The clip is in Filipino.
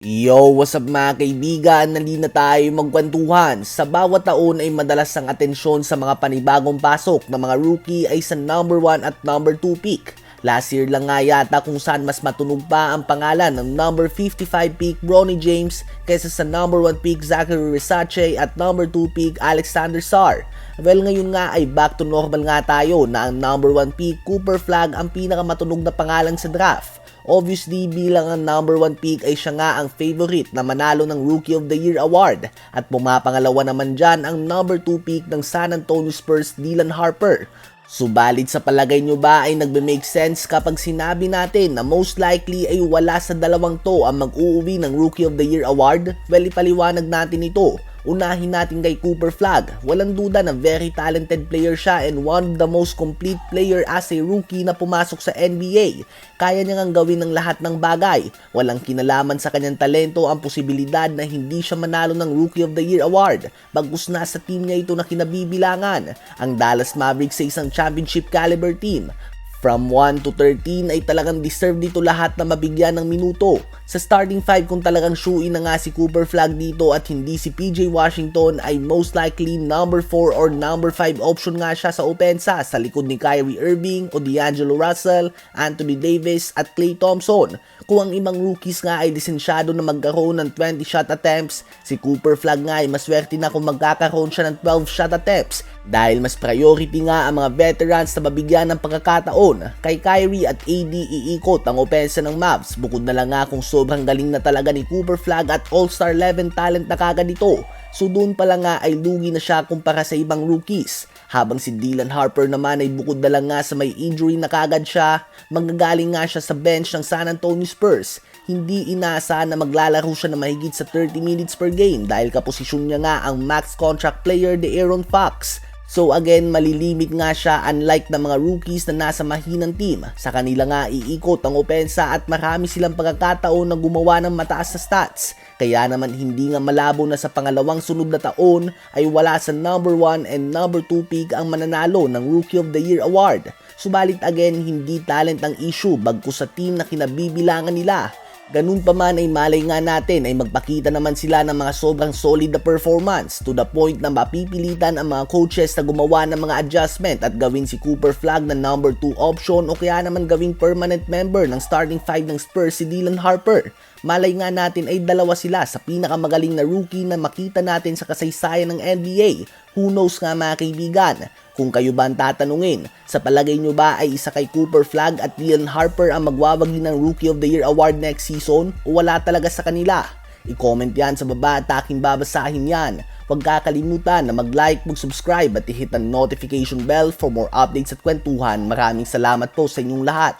Yo, what's up mga kaibigan? Nali na tayo magkwentuhan. Sa bawat taon ay madalas ang atensyon sa mga panibagong pasok ng mga rookie ay sa number 1 at number 2 pick. Last year lang nga yata kung saan mas matunog pa ang pangalan ng number 55 pick Bronny James kaysa sa number 1 pick Zachary Risache at number 2 pick Alexander Sarr. Well ngayon nga ay back to normal nga tayo na ang number 1 pick Cooper Flag ang pinakamatunog na pangalan sa draft. Obviously, bilang ang number 1 pick ay siya nga ang favorite na manalo ng Rookie of the Year award at pumapangalawa naman dyan ang number 2 pick ng San Antonio Spurs Dylan Harper. Subalit sa palagay nyo ba ay nagbe-make sense kapag sinabi natin na most likely ay wala sa dalawang to ang mag-uuwi ng Rookie of the Year award? Well, ipaliwanag natin ito. Unahin natin kay Cooper Flag. Walang duda na very talented player siya and one of the most complete player as a rookie na pumasok sa NBA. Kaya niya ngang gawin ng lahat ng bagay. Walang kinalaman sa kanyang talento ang posibilidad na hindi siya manalo ng Rookie of the Year award. Bagus na sa team niya ito na kinabibilangan. Ang Dallas Mavericks sa isang championship caliber team. From 1 to 13 ay talagang deserve dito lahat na mabigyan ng minuto. Sa starting 5 kung talagang shoe-in na nga si Cooper Flag dito at hindi si PJ Washington ay most likely number 4 or number 5 option nga siya sa opensa sa likod ni Kyrie Irving o D'Angelo Russell, Anthony Davis at Klay Thompson. Kung ang ibang rookies nga ay disensyado na magkaroon ng 20 shot attempts, si Cooper Flag nga ay maswerte na kung magkakaroon siya ng 12 shot attempts dahil mas priority nga ang mga veterans na mabigyan ng pagkakataon. Kay Kyrie at AD iikot ang opensa ng Mavs bukod na lang nga kung sobrang galing na talaga ni Cooper Flag at All-Star 11 talent na kagad ito. So doon pa lang nga ay lugi na siya kumpara sa ibang rookies. Habang si Dylan Harper naman ay bukod na lang nga sa may injury na kagad siya, manggagaling nga siya sa bench ng San Antonio Spurs. Hindi inaasahan na maglalaro siya na mahigit sa 30 minutes per game dahil kaposisyon niya nga ang max contract player de Aaron Fox. So again, malilimit nga siya unlike ng mga rookies na nasa mahinang team. Sa kanila nga iikot ang opensa at marami silang pagkakataon na gumawa ng mataas na stats. Kaya naman hindi nga malabo na sa pangalawang sunod na taon ay wala sa number 1 and number 2 pick ang mananalo ng Rookie of the Year award. Subalit again, hindi talent ang issue bagkus sa team na kinabibilangan nila. Ganun pa man ay malay nga natin ay magpakita naman sila ng mga sobrang solid na performance to the point na mapipilitan ang mga coaches na gumawa ng mga adjustment at gawin si Cooper Flag na number 2 option o kaya naman gawing permanent member ng starting 5 ng Spurs si Dylan Harper. Malay nga natin ay dalawa sila sa pinakamagaling na rookie na makita natin sa kasaysayan ng NBA. Who knows nga mga kaibigan? Kung kayo ba ang tatanungin, sa palagay nyo ba ay isa kay Cooper Flag at Dylan Harper ang magwawagi ng Rookie of the Year award next season o wala talaga sa kanila? I-comment yan sa baba at aking babasahin yan. Huwag kakalimutan na mag-like, mag-subscribe at i-hit ang notification bell for more updates at kwentuhan. Maraming salamat po sa inyong lahat.